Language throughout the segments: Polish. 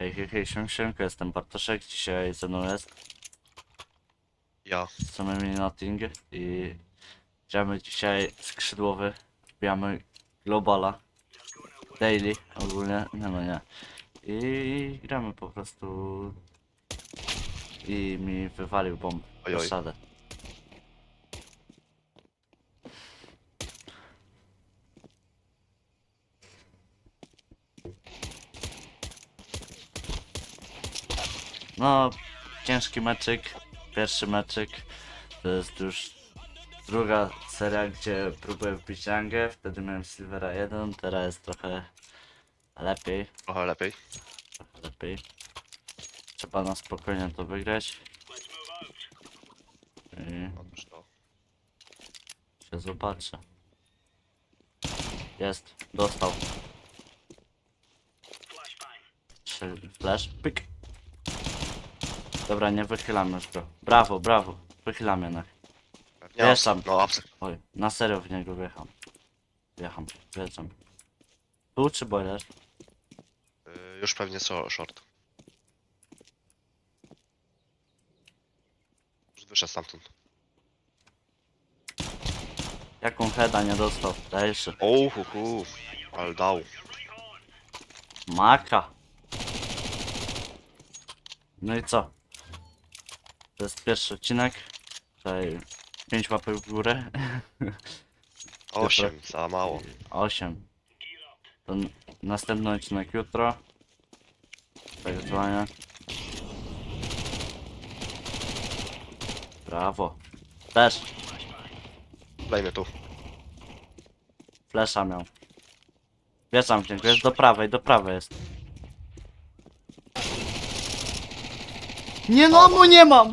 Hej, hej, hej, siem, siemka, jestem Bartoszek, dzisiaj ze mną jest Ja. samymi Notting i gramy dzisiaj skrzydłowy, wbijamy Globala, Daily ogólnie, nie no nie, i gramy po prostu i mi wywalił bomb Oj, oj. No, ciężki meczyk, pierwszy meczyk, to jest już druga seria, gdzie próbuję wbić rangę, wtedy miałem Silvera 1, teraz jest trochę lepiej, Trochę lepiej. trochę lepiej. Trzeba na spokojnie to wygrać. I Otóż to. się zobaczę. Jest, dostał. Flash, pyk. Dobra, nie wychylamy już go. Brawo, brawo. Wychylamy jednak. Nie, Wiesz tam. No. Oj, na serio w niego wjecham. Wjecham, wjeżdżam. Tu czy boiler? Y, już pewnie so, short. Już wyszedł stamtąd. Jaką heada nie dostał? Dajesz. O, hu, hu. Ale dał. Maka. No i co? To jest pierwszy odcinek. Tutaj 5 łapek w górę. Osiem, za mało. 8. To n- następny odcinek jutro. Tak zwanie. Brawo. Też. Lejmy tu. Flesza miał. Wieszam cię, jest do prawej, do prawej jest. Nie no, mu nie mam!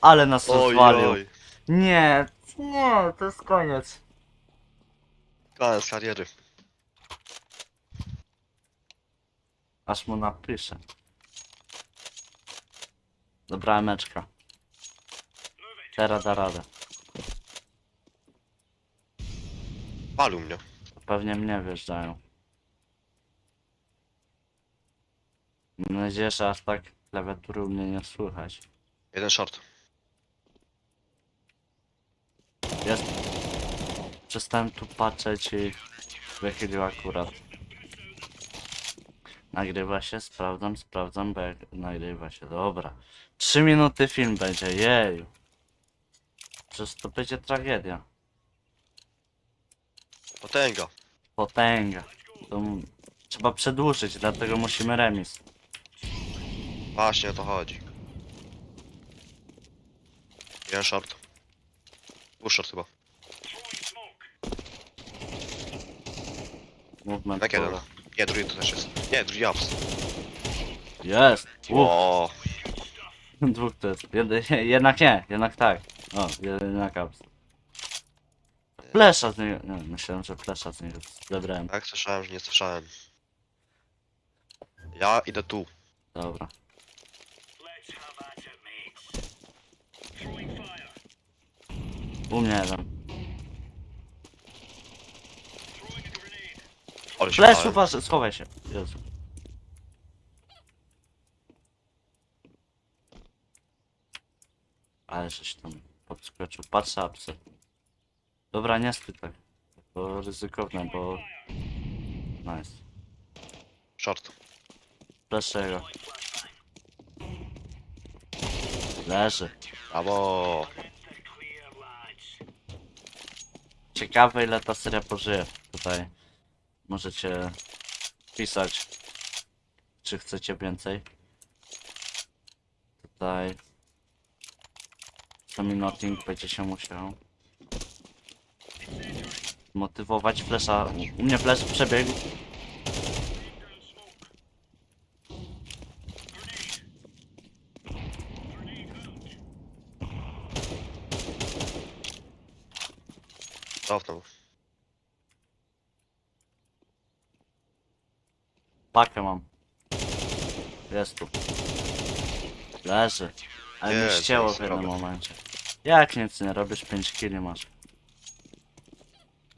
Ale nas rozwalił. oj. Nie, nie, to jest koniec. Koniec kariery. Aż mu napiszę. Dobra, meczka. Teraz da radę. Palił mnie. Pewnie mnie wjeżdżają. Mam nadzieję, że aż tak klawiatury u mnie nie słychać. Jeden short. Jest. Przestałem tu patrzeć i wychylił akurat. Nagrywa się, sprawdzam, sprawdzam, bo jak nagrywa się, dobra. Trzy minuty film będzie, jeju. Przecież to będzie tragedia. Potęga. Potęga. To trzeba przedłużyć, dlatego musimy remis. Właśnie o to chodzi. Jeden short. Short chyba. Movement. Tak jeden. Nie, drugi tu też jest. Nie, drugi abs. Jest! Uf, O, dwóch to jest. Jed jednak nie, jednak tak. O, jednak abs. Flesza z niego. Nie, myślałem, że flesza z niego zebrałem. tak słyszałem, że nie słyszałem. Ja idę tu. Dobra. U mnie jeden. Ale się bałem. uważaj, schowaj się. Jezu. Ale żeś tam podskoczył. Patrz apsy. Dobra, nie stój tak. To ryzykowne, bo... Nice. Short. Flash jego. Leży. Brawo. Ciekawe ile ta seria pożyje. Tutaj możecie pisać, czy chcecie więcej. Tutaj Tommy Notting będzie się musiał motywować flesza. U mnie flash przebiegł. Cofnął. Pakę mam. Jest tu. Leży. Ale mnie Jezu, ścięło w jest jednym momencie. Jak nic nie robisz, 5 killi masz.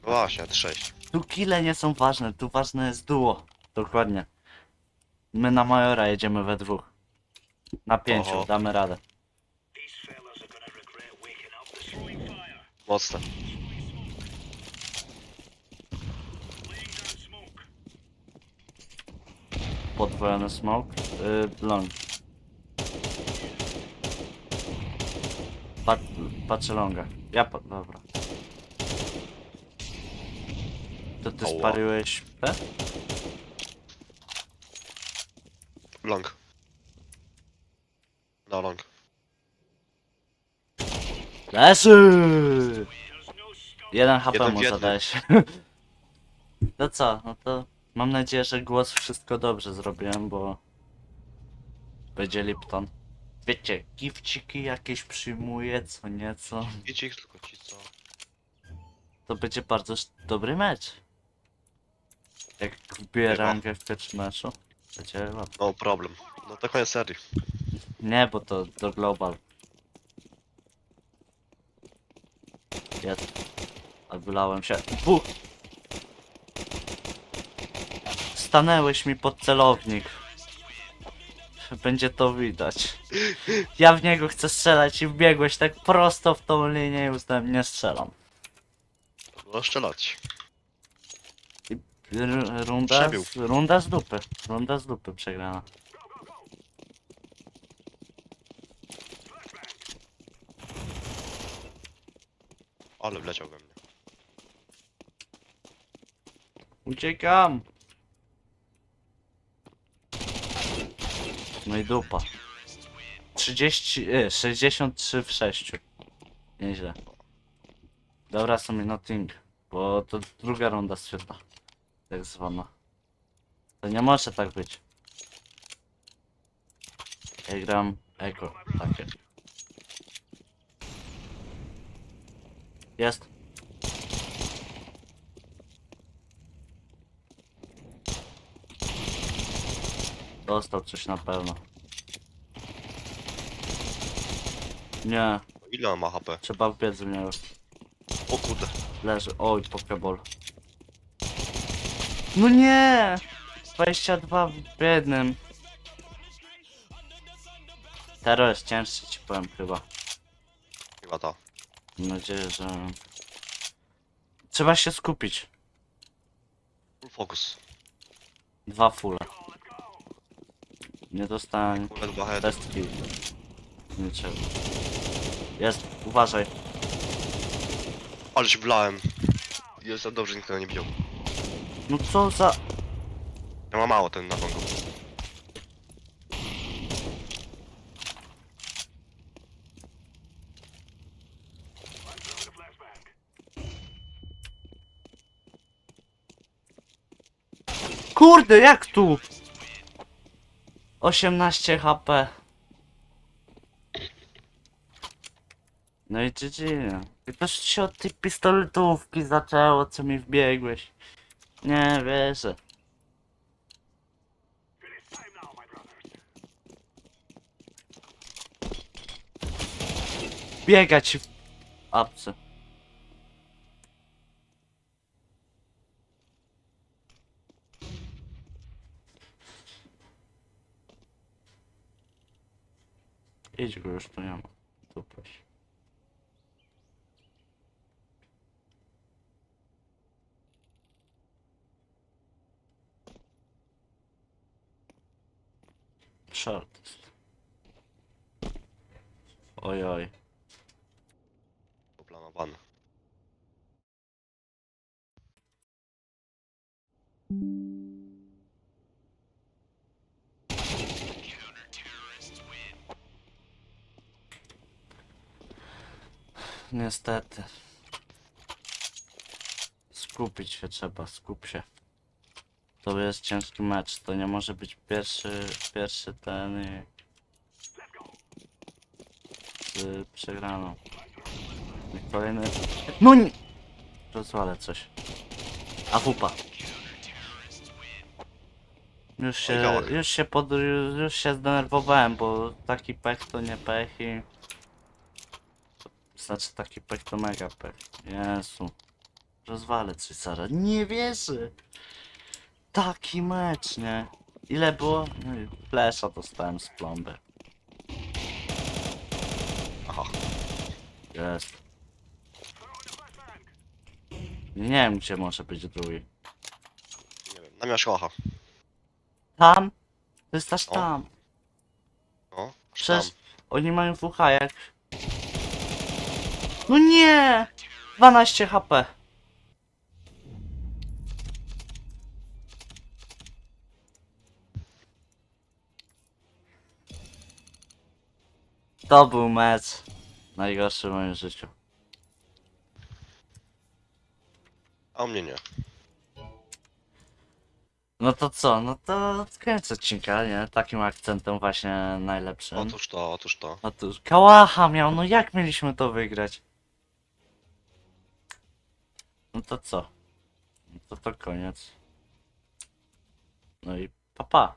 Właśnie, 6. Tu kile nie są ważne, tu ważne jest duo. Dokładnie. My na Majora jedziemy we dwóch. Na pięciu, Oho. damy radę. Mocne. Podwojony smoke. Yy, long. Pat, patrzę longa. Ja pa, dobra. To ty Ała. spaliłeś P? Long. No long. Leży! Jeden HP Jeden mu w jednym. zadałeś. No co, no to mam nadzieję, że głos wszystko dobrze zrobiłem, bo będzie Lipton. Wiecie, gifciki jakieś przyjmuję, co nieco. Idź ich tylko ci co. To będzie bardzo dobry mecz. Jak wbiję Chyba. rangę w pierwszym meczu. Będzie łatwo. No problem. No to koniec serii. Nie, bo to do global. Jest. Odbylałem się. Buch! Stanęłeś mi pod celownik. Będzie to widać. Ja w niego chcę strzelać i wbiegłeś tak prosto w tą linię i uznałem, nie strzelam. No strzelać. R runda, Przebił. z, runda z dupy. Runda z dupy przegrana. Ale wleciał we mnie. Uciekam! No i dupa. 30, e, 63 w 6. Nieźle. Dobra, sobie nothing, bo to druga runda świetna. Tak zwana. To nie może tak być. Ja gram eko, takie. Jest. Dostał coś na pewno. Nie, Ile on ma HP? trzeba wbiec w niego. O kurde. Leży. Oj, pokeball. No nie! 22 w jednym. Tero jest cięższy, ci powiem chyba. Chyba ta. Mam nadzieję, że... Trzeba się skupić. Full focus. Dwa fulle. Nie dostań. Dwa head. Test kill. Niczego. Jest, uważaj. Ale się wlałem. Jest za dobrze, nikt tego nie widział. No co za... Ja mam mało ten na longu. Kurde, jak tu? 18 HP. No i GG. I to się od tej pistoletówki zaczęło, co mi wbiegłeś. Nie wierzę. Biegać w apce. Idź go już tu nie ma. Tu proś. Short. Oj oj. Poplanowany. Niestety. Skupić się trzeba, skup się. To jest ciężki mecz, to nie może być pierwszy, pierwszy ten i... Z przegraną. I kolejny... No nie! Rozwalę coś. A wupa. Już się, już się pod, już się zdenerwowałem, bo taki pech to nie pech i... Znaczy taki pech to mega pech. Jezu. Rozwalę coś zaraz. Nie wierzę. Taki mecz, nie? ile było? No i Flesza dostałem z plomby. Aha. Jest. Nie wiem gdzie może być drugi. Nie wiem. Na miaszkocha. Tam? Aż O. tam. No. Przecież tam. oni mają WH jak... No nie! 12 HP. To był mecz najgorszy w moim życiu. A mnie nie. No to co? No to koniec odcinka, nie? Takim akcentem właśnie najlepszym. Otóż to, otóż to. Otóż Kałacha miał, no jak mieliśmy to wygrać? No to co? No to to koniec. No i papa. Pa.